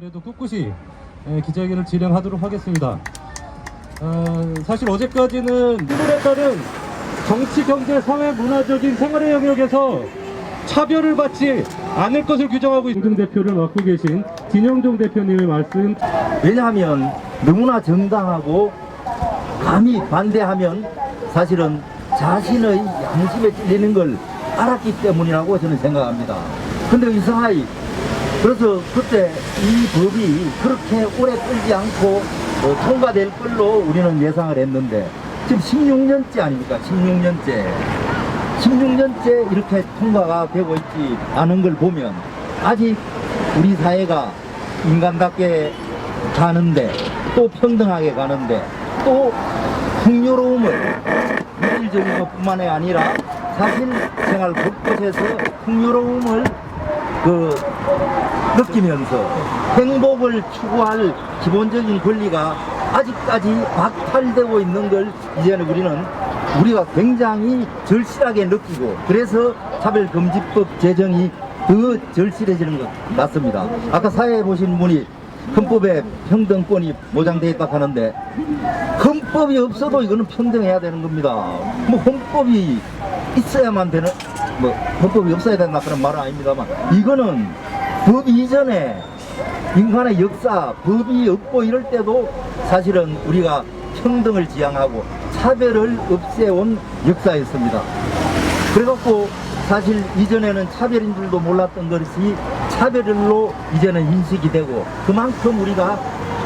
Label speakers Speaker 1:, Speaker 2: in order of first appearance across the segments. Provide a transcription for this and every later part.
Speaker 1: 그래도 꿋꿋이 예, 기자회견을 진행하도록 하겠습니다. 어, 사실 어제까지는 일본에 따른 정치, 경제, 사회, 문화적인 생활의 영역에서 차별을 받지 않을 것을 규정하고 있는 대표를 맡고 계신 진영종 대표님의 말씀
Speaker 2: 왜냐하면 너무나 정당하고 감히 반대하면 사실은 자신의 양심에 찔리는 걸 알았기 때문이라고 저는 생각합니다. 근데 이상하이 그래서 그때 이 법이 그렇게 오래 끌지 않고 어, 통과될 걸로 우리는 예상을 했는데 지금 16년째 아닙니까? 16년째. 16년째 이렇게 통과가 되고 있지 않은 걸 보면 아직 우리 사회가 인간답게 가는데 또 평등하게 가는데 또 풍요로움을 물질적인 것뿐만이 아니라 사실 생활 곳곳에서 풍요로움을 그 느끼면서 행복을 추구할 기본적인 권리가 아직까지 박탈되고 있는 걸 이제는 우리는 우리가 굉장히 절실하게 느끼고 그래서 차별금지법 제정이 더 절실해지는 것 같습니다. 아까 사회에 보신 분이 헌법에 평등권이 보장되어 있다 하는데 헌법이 없어도 이거는 평등해야 되는 겁니다. 뭐 헌법이 있어야만 되는 뭐 헌법이 없어야 된다 그런 말은 아닙니다만 이거는 법 이전에 인간의 역사 법이 없고 이럴 때도 사실은 우리가 평등을 지향하고 차별을 없애온 역사였습니다. 그래갖고 사실 이전에는 차별인 줄도 몰랐던 것이 차별로 이제는 인식이 되고 그만큼 우리가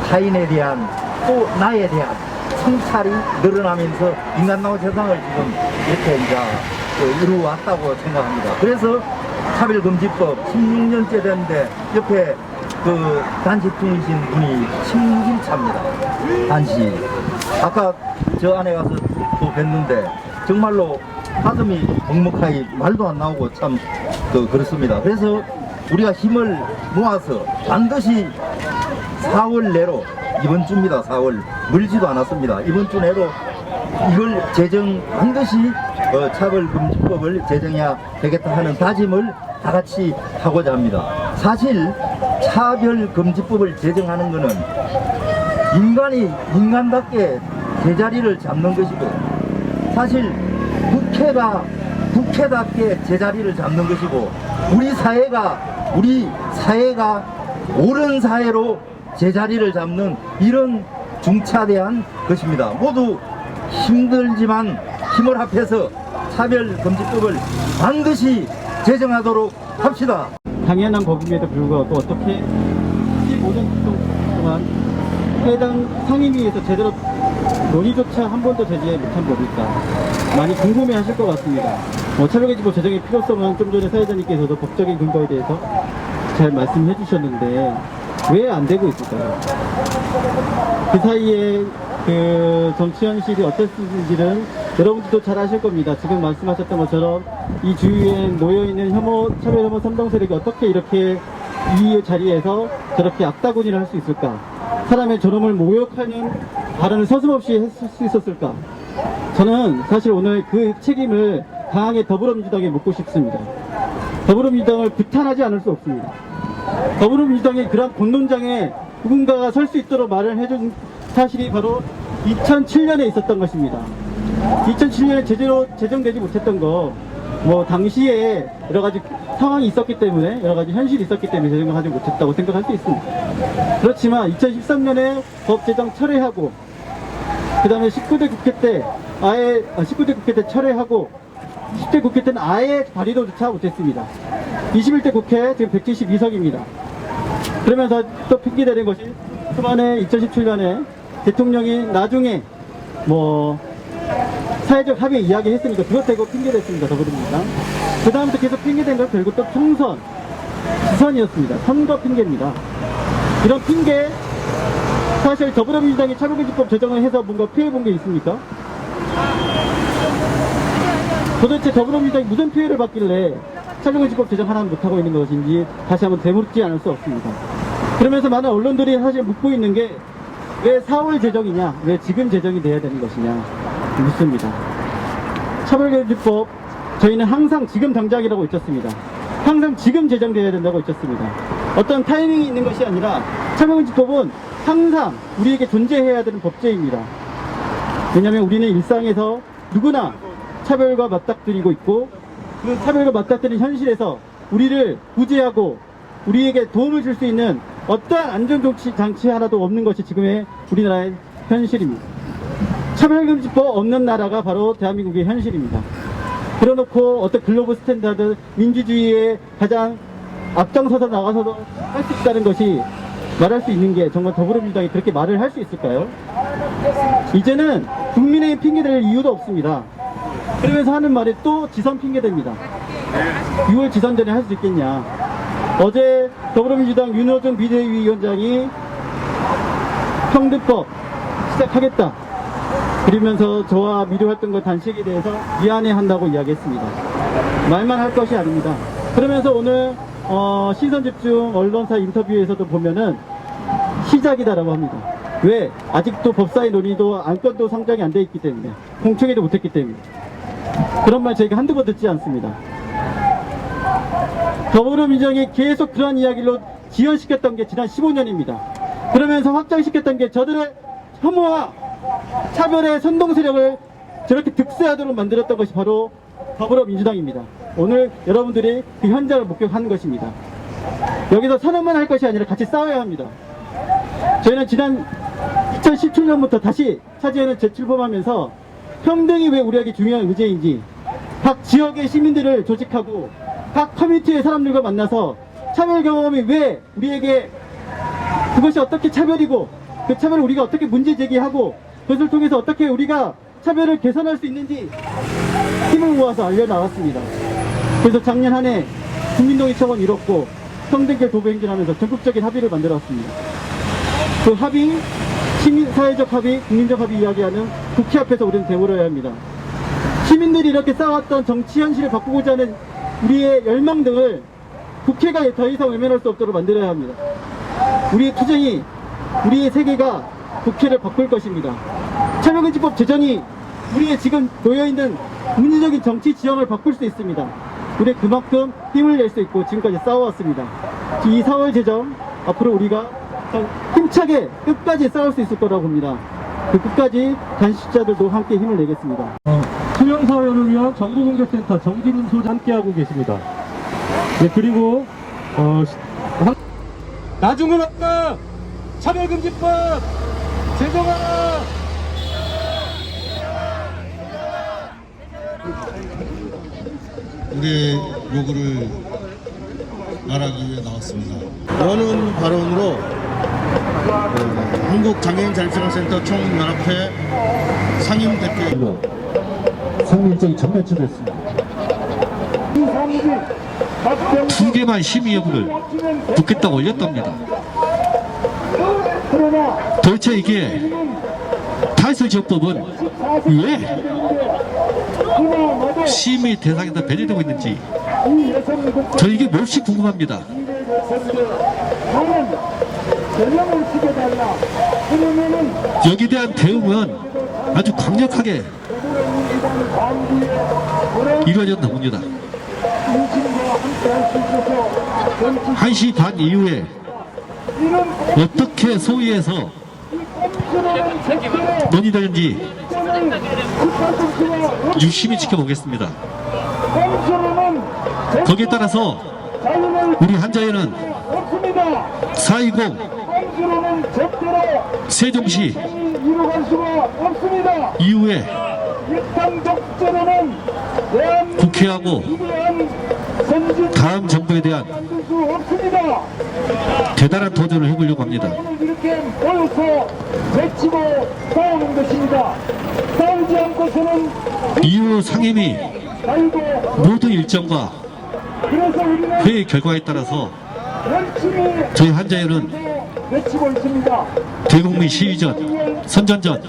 Speaker 2: 타인에 대한 또 나에 대한 성찰이 늘어나면서 인간다운 세상을 지금 이렇게 이제 그 이루어왔다고 생각합니다. 그래서 차별금지법 16년째 됐는데 옆에 그 단식 중이신 분이 신진차입니다. 단식. 아까 저 안에 가서 또 뵀는데 정말로 가슴이 먹먹하게 말도 안 나오고 참 그 그렇습니다. 그래서 우리가 힘을 모아서 반드시 4월 내로 이번 주입니다. 4월 멀지도 않았습니다. 이번 주 내로 이걸 제정 반드시 어, 차별금지법을 제정해야 되겠다 하는 다짐을 다 같이 하고자 합니다. 사실 차별금지법을 제정하는 것은 인간이 인간답게 제자리를 잡는 것이고 사실 국회가 국회답게 제자리를 잡는 것이고 우리 사회가 우리 사회가 옳은 사회로 제자리를 잡는 이런 중차대한 것입니다. 모두 힘들지만 힘을 합해서 차별금지법을 반드시 제정하도록 합시다.
Speaker 3: 당연한 법임에도 불구하고 어떻게 15년 동안 해당 상임위에서 제대로 논의조차 한 번도 제기해 못한 법일까 많이 궁금해 하실 것 같습니다. 뭐 차별금지법 제정의 필요성은 좀 전에 사회자님께서도 법적인 근거에 대해서 잘 말씀해 주셨는데 왜 안 되고 있을까요? 그 사이에 그 정치 현실이 어땠는지는 여러분들도 잘 아실 겁니다. 지금 말씀하셨던 것처럼 이 주위에 놓여있는 혐오, 차별 혐오 삼당 세력이 어떻게 이렇게 이 자리에서 저렇게 악다구니를 할 수 있을까? 사람의 저놈을 모욕하는 발언을 서슴없이 했을 수 있었을까? 저는 사실 오늘 그 책임을 강하게 더불어민주당에 묻고 싶습니다. 더불어민주당을 비탄하지 않을 수 없습니다. 더불어민주당의 그런 공론장에 누군가가 설 수 있도록 말을 해준 사실이 바로 2007년에 있었던 것입니다. 2007년에 제대로 제정되지 못했던 거, 뭐, 당시에 여러 가지 상황이 있었기 때문에, 여러 가지 현실이 있었기 때문에 제정을 하지 못했다고 생각할 수 있습니다. 그렇지만 2013년에 법 제정 철회하고, 그 다음에 19대 국회 때, 아예, 아, 19대 국회 때 철회하고, 10대 국회 때는 아예 발의도조차 못했습니다. 21대 국회 지금 172석입니다. 그러면서 또 핑계대는 것이 초반에 2017년에 대통령이 나중에 뭐 사회적 합의 이야기 했으니까 그것 대고 핑계댔습니다. 더불어민주당. 그 다음부터 계속 핑계댄 건 결국 또 총선, 지선이었습니다. 선거 핑계입니다. 이런 핑계 사실 더불어민주당이 차별금지법 제정을 해서 뭔가 피해본 게 있습니까? 도대체 더불어민주당이 무슨 피해를 받길래 차별금지법 제정 하나는 못하고 있는 것인지 다시 한번 되묻지 않을 수 없습니다. 그러면서 많은 언론들이 사실 묻고 있는 게 왜 4월 제정이냐, 왜 지금 제정이 돼야 되는 것이냐 묻습니다. 차별금지법 저희는 항상 지금 당장이라고 외쳤습니다. 항상 지금 제정돼야 된다고 외쳤습니다. 어떤 타이밍이 있는 것이 아니라 차별금지법은 항상 우리에게 존재해야 되는 법제입니다. 왜냐하면 우리는 일상에서 누구나 차별과 맞닥뜨리고 있고 그 차별과 맞닥뜨린 현실에서 우리를 구제하고 우리에게 도움을 줄 수 있는 어떠한 안전조치 장치 하나도 없는 것이 지금의 우리나라의 현실입니다. 차별금지법 없는 나라가 바로 대한민국의 현실입니다. 그래놓고 어떤 글로벌 스탠다드 민주주의에 가장 앞장서서 나가서도 할 수 있다는 것이 말할 수 있는 게 정말 더불어민주당이 그렇게 말을 할 수 있을까요? 이제는 국민의 핑계댈 이유도 없습니다. 그러면서 하는 말이 또 지선 핑계댑니다. 6월 지선 전에 할 수 있겠냐. 어제 더불어민주당 윤호중 비대위원장이 평등법 시작하겠다. 그러면서 저와 미래활동가 단식에 대해서 미안해 한다고 이야기했습니다. 말만 할 것이 아닙니다. 그러면서 오늘 어, 시선 집중 언론사 인터뷰에서도 보면은 시작이다라고 합니다. 왜? 아직도 법사위 논의도 안건도 상정이 안 돼 있기 때문에 공청회도 못했기 때문에 그런 말 저희가 한두 번 듣지 않습니다. 더불어민주당이 계속 그러한 이야기로 지연시켰던 게 지난 15년입니다. 그러면서 확장시켰던 게 저들의 혐오와 차별의 선동 세력을 저렇게 득세하도록 만들었던 것이 바로 더불어민주당입니다. 오늘 여러분들이 그 현장을 목격하는 것입니다. 여기서 선언만 할 것이 아니라 같이 싸워야 합니다. 저희는 지난 2017년부터 다시 차지에는 재출범하면서 평등이 왜 우리에게 중요한 의제인지 각 지역의 시민들을 조직하고 각 커뮤니티의 사람들과 만나서 차별 경험이 왜 우리에게 그것이 어떻게 차별이고 그 차별을 우리가 어떻게 문제 제기하고 그것을 통해서 어떻게 우리가 차별을 개선할 수 있는지 힘을 모아서 알려나왔습니다. 그래서 작년 한 해 국민동의 청원 이뤘고 평등결 도보 행진하면서 전국적인 합의를 만들었습니다. 그 합의, 시민, 사회적 합의, 국민적 합의 이야기하는 국회 앞에서 우리는 되물어야 합니다. 시민들이 이렇게 싸웠던 정치 현실을 바꾸고자 하는 우리의 열망 등을 국회가 더 이상 외면할 수 없도록 만들어야 합니다. 우리의 투쟁이, 우리의 세계가 국회를 바꿀 것입니다. 차별금지법 제정이 우리의 지금 놓여있는 문제적인 정치 지형을 바꿀 수 있습니다. 우리 그만큼 힘을 낼 수 있고 지금까지 싸워왔습니다. 이 4월 제정 앞으로 우리가 더 힘차게 끝까지 싸울 수 있을 거라고 봅니다. 그 끝까지 단식자들도 함께 힘을 내겠습니다.
Speaker 1: 어, 투명사회를 위한 정보공개센터 정진훈 소장 함께하고 계십니다. 네, 그리고 어, 시- 한- 나중은 없다! 차별금지법 제정하라!
Speaker 4: 우리의 요구를 말하기 위해 나왔습니다. 오는 발언으로 어, 한국장애인자립생활센터 총연합회 상임대표
Speaker 1: 상민적이 전면치됐습니다.
Speaker 5: 두 개만 심의 여부를 묻겠다고 올렸답니다. 도대체 이게 탈설지역법은 왜 심의 대상에서 배제되고 있는지 저 이게 몹시 궁금합니다. 여기에 대한 대응은 아주 강력하게 이루어졌나 봅니다. 1시 반 이후에 어떻게 소위에서 논의되는지 유심히 지켜보겠습니다. 거기에 따라서 우리 한자회는 420 세종시 이후에 국회하고 다음 정부에 대한 대단한 도전을 해보려고 합니다.
Speaker 6: 이렇게 모여서 외치고 싸우는 것입니다. 싸우지 않고서는
Speaker 5: 이후 상임위 모든 일정과 회의 결과에 따라서 저희 한자회는
Speaker 6: 외치고 있습니다.
Speaker 5: 대국민 시위전, 선전전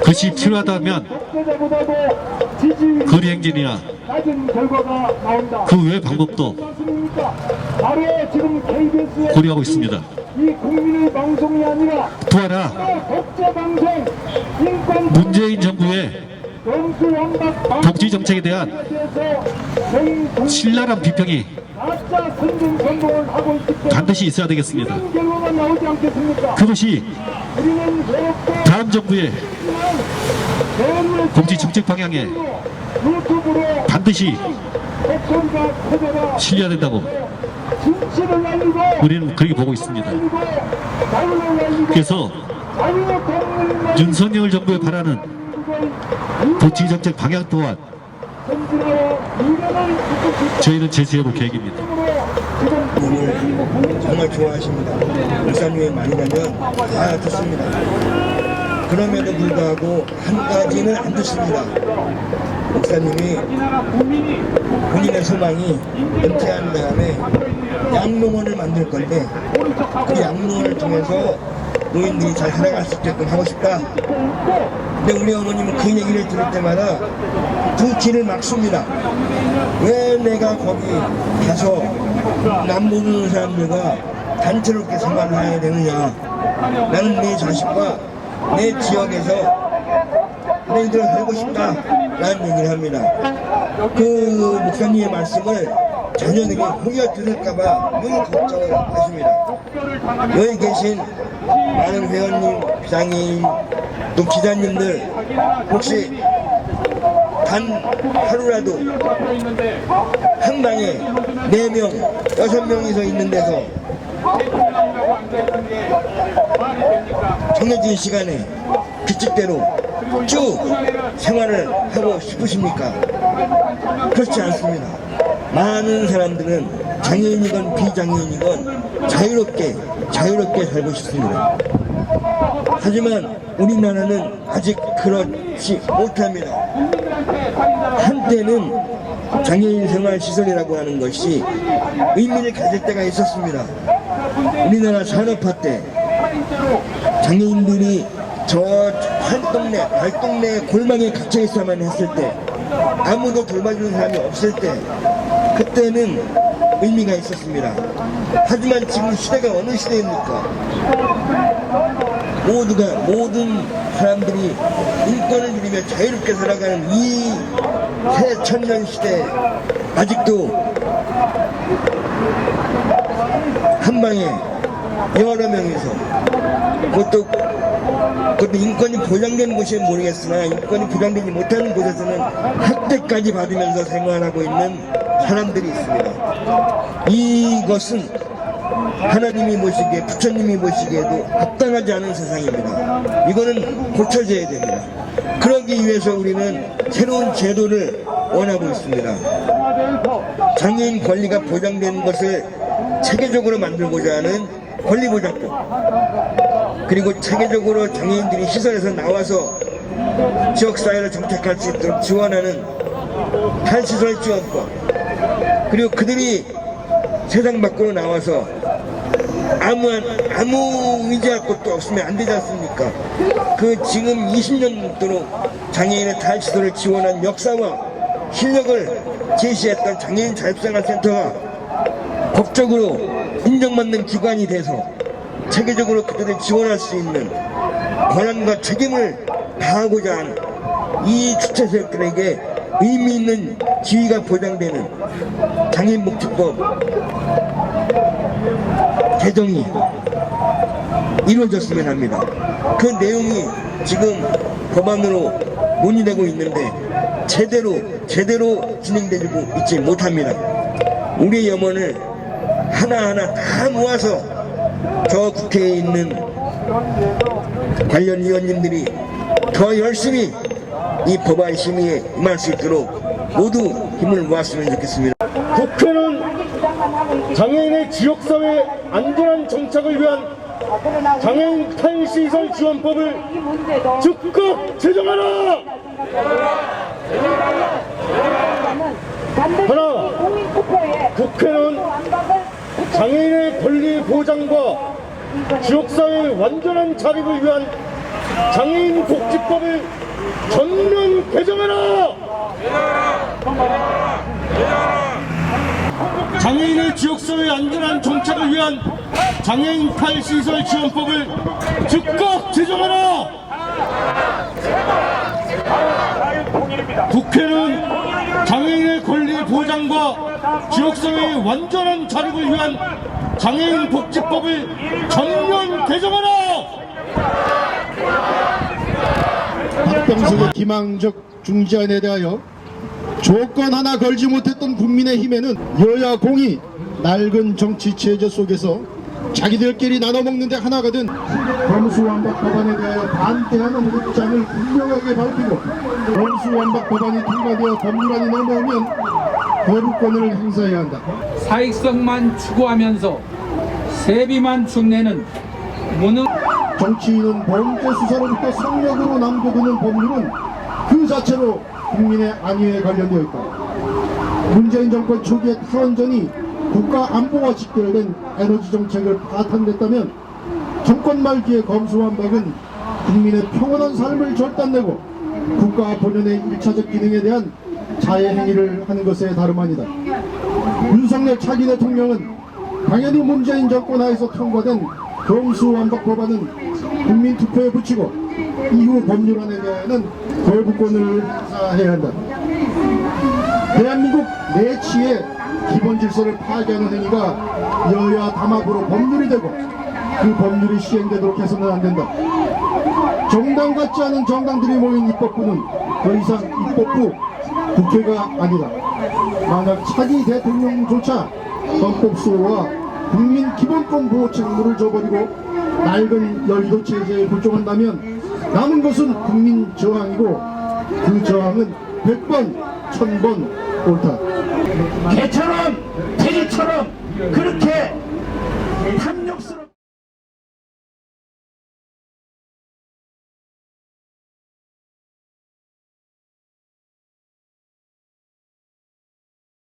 Speaker 5: 그것이 필요하다면 거리 행진이나. 그 외 방법도 고려하고 있습니다. 또 하나 문재인 정부의 복지 정책에 대한 신랄한 비평이 반드시 있어야 되겠습니다. 그것이 다음 정부의 공지 정책 방향에 반드시 실려야 된다고 우리는 그렇게 보고 있습니다. 그래서 윤석열 정부에 바라는 도치 정책 방향 또한 저희는 제시해 볼 계획입니다.
Speaker 6: 지금
Speaker 7: 정말 좋아하십니다. 목사님의 말이라면 다 듣습니다. 그럼에도 불구하고 한 가지는 안 듣습니다. 목사님이 본인의 소망이 은퇴한 다음에 양로원을 만들 건데 그 양로원을 통해서 노인들이 잘 살아갈 수 있게끔 하고 싶다. 우리 어머님은 그 얘기를 들을 때마다 두 귀를 막습니다. 왜 내가 거기 가서 남 모르는 사람들과 단체롭게 생활을 해야 되느냐. 나는 내 자식과 내 지역에서 너희들 살고 싶다. 라는 얘기를 합니다. 그 목사님의 말씀을 자녀들이 혹여 들을까봐 늘 걱정을 하십니다. 여기 계신 많은 회원님, 비상인, 또 기자님들 혹시 단 하루라도 한 방에 네 명, 여섯 명이서 있는 데서 정해진 시간에 규칙대로 쭉 생활을 하고 싶으십니까? 그렇지 않습니다. 많은 사람들은 장애인이건 비장애인이건 자유롭게 자유롭게 살고 싶습니다. 하지만 우리나라는 아직 그렇지 못합니다. 한때는 장애인 생활 시설이라고 하는 것이 의미를 가질 때가 있었습니다. 우리나라 산업화 때 장애인들이 저 한동네, 달동네 골망에 갇혀 있어야만 했을 때 아무도 돌봐주는 사람이 없을 때 그때는 의미가 있었습니다. 하지만 지금 시대가 어느 시대입니까? 모두가 모든 사람들이 인권을 누리며 자유롭게 살아가는 이 새 천년 시대에 아직도 한 방에 여러 명이서 그것도 그것도 인권이 보장되는 곳이 모르겠으나 인권이 보장되지 못하는 곳에서는 학대까지 받으면서 생활하고 있는 사람들이 있습니다. 이것은 하나님이 보시기에 부처님이 보시기에도 합당하지 않은 세상입니다. 이거는 고쳐져야 됩니다. 그러기 위해서 우리는 새로운 제도를 원하고 있습니다. 장애인 권리가 보장되는 것을 체계적으로 만들고자 하는 권리보장법 그리고 체계적으로 장애인들이 시설에서 나와서 지역사회를 정착할 수 있도록 지원하는 탈시설 지원법 그리고 그들이 세상 밖으로 나와서 아무 아무 의지할 것도 없으면 안 되지 않습니까? 그 지금 20년 넘도록 장애인의 탈시설을 지원한 역사와 실력을 제시했던 장애인 자립생활센터가 법적으로 인정받는 기관이 돼서 체계적으로 그들을 지원할 수 있는 권한과 책임을 다하고자 하는 이 주체들에게 의미 있는 지위가 보장되는 장애인복지법 개정이 이루어졌으면 합니다. 그 내용이 지금 법안으로 논의되고 있는데 제대로 제대로 진행되지 있지 못합니다. 우리 염원을 하나하나 다 모아서 저 국회에 있는 관련 위원님들이 더 열심히 이 법안 심의에 임할 수 있도록 모두 힘을 모았으면 좋겠습니다.
Speaker 6: 국회는 장애인의 지역사회 안전한 정착을 위한 장애인 탈시설 지원법을 즉각 제정하라! 하나, 국회는 장애인의 권리 보장과 지역사회의 완전한 자립을 위한 장애인 복지법을 전면 개정하라! 장애인의 지역사회 안전한 정착을 위한 장애인 탈시설 지원법을 즉각 제정하라! 국회는 장애인의 권리
Speaker 4: 보장과 지역사회의 완전한 자립을 위한 장애인 복지법을 전면 개정하라!
Speaker 8: 박병석의 기망적 중지안에 대하여 조건 하나 걸지 못했던 국민의힘에는 여야 공이 낡은 정치 체제 속에서 자기들끼리 나눠먹는데 하나가 된 범수완박 법안에 대하여 반대하는 입장을 분명하게 밝히고 범수완박 법안이 통과되어 법률안이 넘어오면 거부권을 행사해야 한다.
Speaker 9: 사익성만 추구하면서 세비만 축내는 무능
Speaker 8: 정치인은 범죄 수사로부터 성역으로 남겨두는 법률은 그 자체로 국민의 안위에 관련되어 있다. 문재인 정권 초기에 탈원전이 국가 안보와 직결된 에너지 정책을 파탄냈다면 정권 말기에 검수완박은 국민의 평온한 삶을 절단내고 국가 본연의 일차적 기능에 대한 자해 행위를 하는 것에 다름 아니다. 윤석열 차기 대통령은 당연히 문재인 정권 하에서 통과된 검수완박 법안은 국민 투표에 붙이고 이후 법률안에 대해서는 거부권을 행사해야 한다. 대한민국 내치의 기본 질서를 파괴하는 행위가 여야 담합으로 법률이 되고 그 법률이 시행되도록 해서는 안 된다. 정당 같지 않은 정당들이 모인 입법부는 더 이상 입법부 국회가 아니다. 만약 차기 대통령조차 헌법수호와 국민 기본권 보호 책무를 져버리고 낡은 여의도 체제에 불종한다면 남은 것은 국민 저항이고 그 저항은 100번, 1000번 옳다.
Speaker 2: 개처럼 돼지처럼 그렇게 탐욕스러운